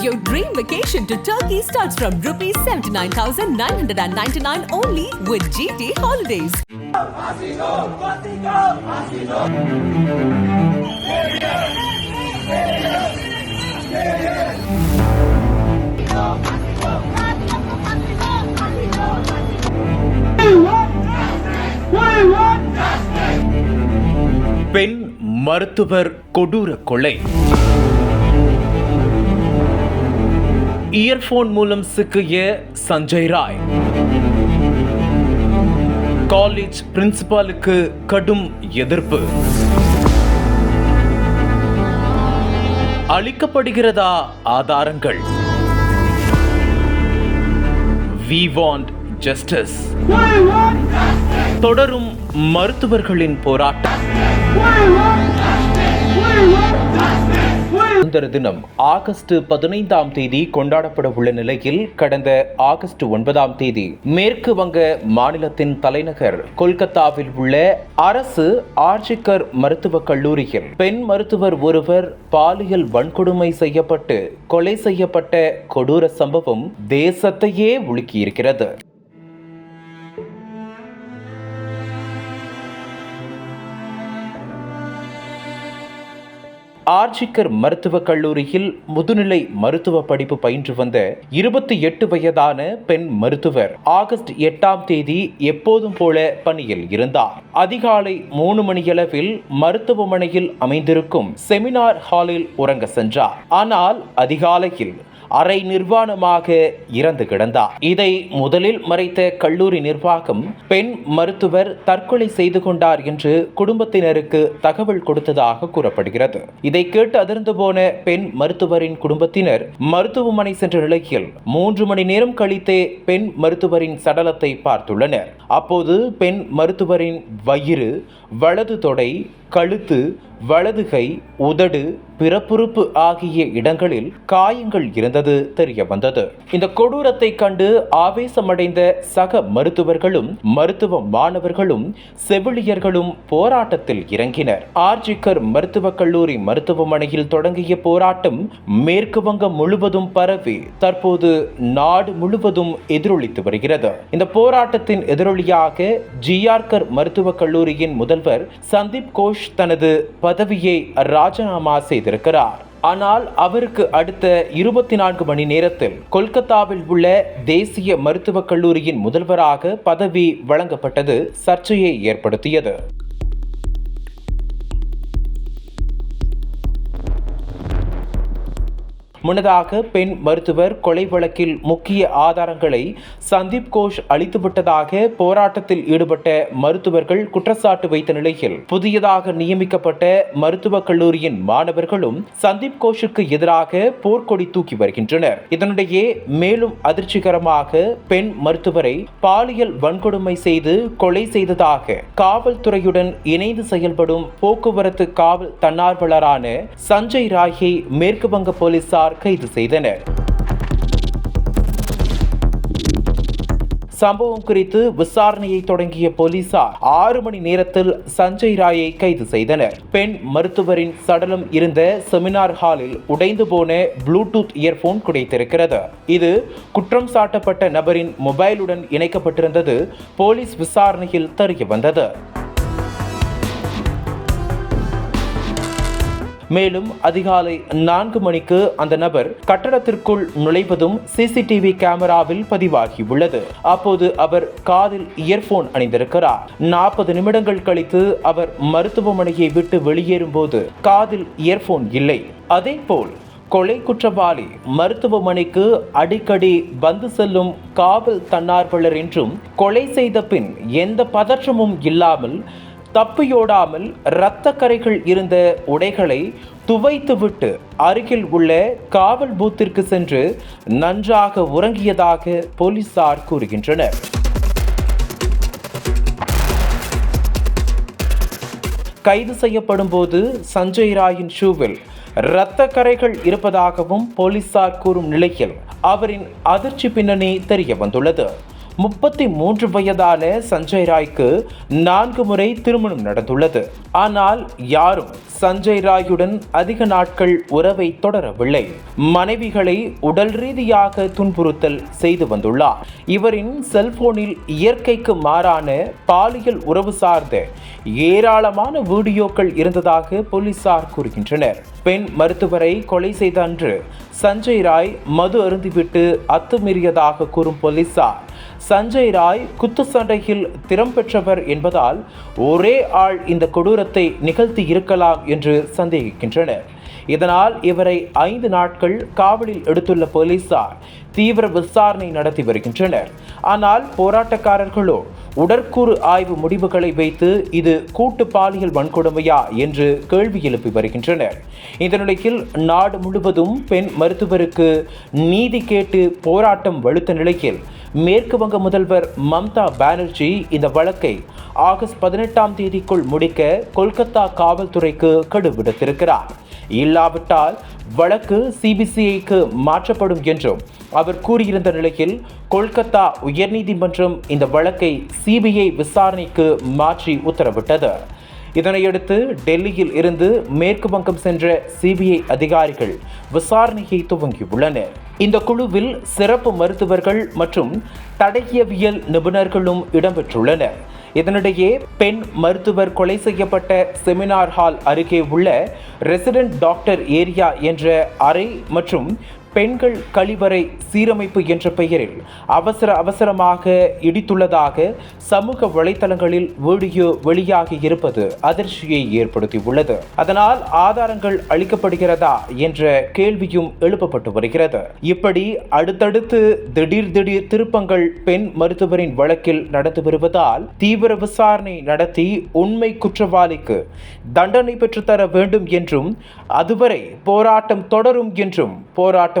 Your dream vacation to Turkey starts from rupees 79,999 only with GT Holidays. பெண் மருத்துவர் கொடூர கொலை இயர்போன் மூலம் சிக்கிய சஞ்சய் ராய். காலேஜ் பிரின்சிபாலுக்கு கடும் எதிர்ப்பு. அளிக்கப்படுகிறதா ஆதாரங்கள்? வி வாண்ட் ஜஸ்டிஸ் தொடரும் மருத்துவர்களின் போராட்டம். சுதந்திர தினம் ஆகஸ்ட் பதினைந்தாம் தேதி கொண்டாடப்பட உள்ள நிலையில் கடந்த ஆகஸ்ட் ஒன்பதாம் தேதி மேற்கு வங்க மாநிலத்தின் தலைநகர் கொல்கத்தாவில் உள்ள அரசு ஆர்ஜிக்கர் மருத்துவக் கல்லூரியில் பெண் மருத்துவர் ஒருவர் பாலியல் வன்கொடுமை செய்யப்பட்டு கொலை செய்யப்பட்ட கொடூர சம்பவம் தேசத்தையே உலுக்கியிருக்கிறது. ஆர்ஜிக்கர் மருத்துவக் கல்லூரியில் முதுநிலை மருத்துவ படிப்பு பயின்று வந்த இருபத்தி எட்டு வயதான பெண் மருத்துவர் ஆகஸ்ட் எட்டாம் தேதி எப்போதும் போல பணியில் இருந்தார். அதிகாலை மூணு மணியளவில் மருத்துவமனையில் அமைந்திருக்கும் செமினார் ஹாலில் உறங்க சென்றார். ஆனால் அதிகாலையில் அரை நிர்வாணமாக இறந்து கிடந்தார். இதை முதலில் மறைத்த கல்லூரி நிர்வாகம் பெண் மருத்துவர் தற்கொலை செய்து கொண்டார் என்று குடும்பத்தினருக்கு தகவல் கொடுத்ததாக கூறப்படுகிறது. இதை கேட்டு அதிர்ந்து போன பெண் மருத்துவரின் குடும்பத்தினர் மருத்துவமனை சென்ற நிலையில் மூன்று மணி நேரம் கழித்தே பெண் மருத்துவரின் சடலத்தை பார்த்துள்ளனர். அப்போது பெண் மருத்துவரின் வயிறு வலது தொடை கழுத்து வலதுகை உதடு பிறப்புறுப்பு ஆகிய இடங்களில் காயங்கள் இருந்தது. தெரிய வந்தது. இந்த கொடூரத்தை கண்டு ஆவேசமடைந்த சக மருத்துவர்களும் மருத்துவ மாணவர்களும் செவிலியர்களும் போராட்டத்தில் இறங்கினர். ஆர்ஜிக்கர் மருத்துவக் கல்லூரி மருத்துவமனையில் தொடங்கிய போராட்டம் மேற்கு வங்கம் முழுவதும் பரவி தற்போது நாடு முழுவதும் எதிரொலித்து வருகிறது. இந்த போராட்டத்தின் எதிரொலியாக ஜிஆர்கர் மருத்துவக் கல்லூரியின் முதல்வர் சந்தீப் கோஷ் தனது பதவியை ராஜினாமா செய்திருக்கிறார். ஆனால் அவருக்கு அடுத்த இருபத்தி நான்கு மணி நேரத்தில் கொல்கத்தாவில் உள்ள தேசிய மருத்துவக் கல்லூரியின் முதல்வராக பதவி வழங்கப்பட்டது சர்ச்சையை ஏற்படுத்தியது. முன்னதாக பெண் மருத்துவர் கொலை வழக்கில் முக்கிய ஆதாரங்களை சந்தீப் கோஷ் அளித்துவிட்டதாக போராட்டத்தில் ஈடுபட்ட மருத்துவர்கள் குற்றச்சாட்டு வைத்த நிலையில் புதியதாக நியமிக்கப்பட்ட மருத்துவக் கல்லூரியின் மாணவர்களும் சந்தீப் கோஷுக்கு எதிராக போர்க்கொடி தூக்கி வருகின்றனர். இதனிடையே மேலும் அதிர்ச்சிகரமாக பெண் மருத்துவரை பாலியல் வன்கொடுமை செய்து கொலை செய்ததாக காவல்துறையுடன் இணைந்து செயல்படும் போக்குவரத்து காவல் தன்னார்வலரான சஞ்சய் ராயை மேற்கு வங்க போலீசார் கைது செய்தனர். சம்பவம் குறித்து விசாரணையை தொடங்கிய போலீசார் ஆறு மணி நேரத்தில் சஞ்சய் ராயை கைது செய்தனர். பெண் மருத்துவரின் சடலம் இருந்த செமினார் ஹாலில் உடைந்து போன ப்ளூடூத் இயர்போன் கிடைத்திருக்கிறது. இது குற்றம் சாட்டப்பட்ட நபரின் மொபைலுடன் இணைக்கப்பட்டிருந்தது. போலீஸ் விசாரணையில் தெரிய வந்தது. மேலும் அதிகாலை நான்கு மணிக்கு அந்த நபர் கட்டடத்திற்குள் நுழைவதும் சிசிடிவி கேமராவில் பதிவாகியுள்ளது. அப்போது அவர் காதில் இயர்போன் அணிந்திருக்கிறார். நாற்பது நிமிடங்கள் கழித்து அவர் மருத்துவமனையை விட்டு வெளியேறும் போது காதில் இயர்போன் இல்லை. அதேபோல் கொலை குற்றவாளி மருத்துவமனைக்கு அடிக்கடி வந்து செல்லும் காவல் தன்னார்வலர் என்றும் கொலை செய்த பின் எந்த பதற்றமும் இல்லாமல் தப்பியோடாமல் இரத்த கரைகள் இருந்த உடைகளை துவைத்துவிட்டு அருகில் உள்ள காவல் பூத்திற்கு சென்று நன்றாக உறங்கியதாக போலீசார் கூறுகின்றனர். கைது செய்யப்படும் போது சஞ்சய் ராயின் ஷூவில் இரத்த கரைகள் இருப்பதாகவும் போலீசார் கூறும் நிலையில் அவரின் அதிர்ச்சி பின்னணி தெரிய வந்துள்ளது முப்பத்தி மூன்று வயதான சஞ்சய் ராய்க்கு நான்கு முறை திருமணம் நடந்துள்ளது. ஆனால் யாரும் சஞ்சய் ராயுடன் அதிக நாட்கள் உறவை தொடரவில்லை. மனைவிகளை உடல் ரீதியாக துன்புறுத்தல் செய்து வந்துள்ளார். இவரின் செல்போனில் இயற்கைக்கு மாறான பாலியல் உறவு சார்ந்த ஏராளமான வீடியோக்கள் இருந்ததாக போலீசார் கூறுகின்றனர். பெண் மருத்துவரை கொலை செய்த அன்று சஞ்சய் ராய் மது அருந்திவிட்டு அத்துமீறியதாக கூறும் போலீசார். சஞ்சய் ராய் குத்து சண்டையில் திறம் பெற்றவர் என்பதால் ஒரே ஆள் இந்த கொடூரத்தை நிகழ்த்தி இருக்கலாம் என்று சந்தேகிக்கின்றனர். இதனால் இவரை ஐந்து நாட்கள் காவலில் எடுத்துள்ள போலீசார் தீவிர விசாரணை நடத்தி வருகின்றனர். ஆனால் போராட்டக்காரர்களோ உடற்கூறு ஆய்வு முடிவுகளை வைத்து இது கூட்டு பாலியல் வன்கொடுமையா என்று கேள்வி எழுப்பி வருகின்றனர். இந்த நிலையில் நாடு முழுவதும் பெண் மருத்துவருக்கு நீதி கேட்டு போராட்டம் வலுத்த நிலையில் மேற்கு வங்க முதல்வர் மம்தா பானர்ஜி இந்த வழக்கை ஆகஸ்ட் பதினெட்டாம் தேதிக்குள் முடிக்க கொல்கத்தா காவல்துறைக்கு கடு விடுத்திருக்கிறார். இல்லாவிட்டால் வழக்கு சிபிசிஐக்கு மாற்றப்படும் என்றும் அவர் கூறியிருந்த நிலையில் கொல்கத்தா உயர்நீதிமன்றம் இந்த வழக்கை சிபிஐ விசாரணைக்கு மாற்றி உத்தரவிட்டது. இதனையடுத்து டெல்லியில் இருந்து மேற்கு வங்கம் சென்ற சிபிஐ அதிகாரிகள் விசாரணையை துவங்கியுள்ளனர். இந்த குழுவில் சிறப்பு மருத்துவர்கள் மற்றும் தடயவியல் நிபுணர்களும் இடம்பெற்றுள்ளனர். இதனிடையே பெண் மருத்துவர் கொலை செய்யப்பட்ட செமினார் ஹால் அருகே உள்ள ரெசிடென்ட் டாக்டர் ஏரியா என்ற அறை மற்றும் பெண்கள் கழிவறை சீரமைப்பு என்ற பெயரில் அவசர அவசரமாக இடித்துள்ளதாக சமூக வலைதளங்களில் வீடியோ வெளியாகி இருப்பது அதிர்ச்சியை ஏற்படுத்தியுள்ளது. அதனால் ஆதாரங்கள் அளிக்கப்படுகிறதா என்ற கேள்வியும் எழுப்பப்பட்டு வருகிறது. இப்படி அடுத்தடுத்து திடீர் திடீர் திருப்பங்கள் பெண் மருத்துவரின் வழக்கில் நடந்து வருவதால் தீவிர விசாரணை நடத்தி உண்மை குற்றவாளிக்கு தண்டனை பெற்றுத்தர வேண்டும் என்றும் அதுவரை போராட்டம் தொடரும் என்றும் போராட்டம்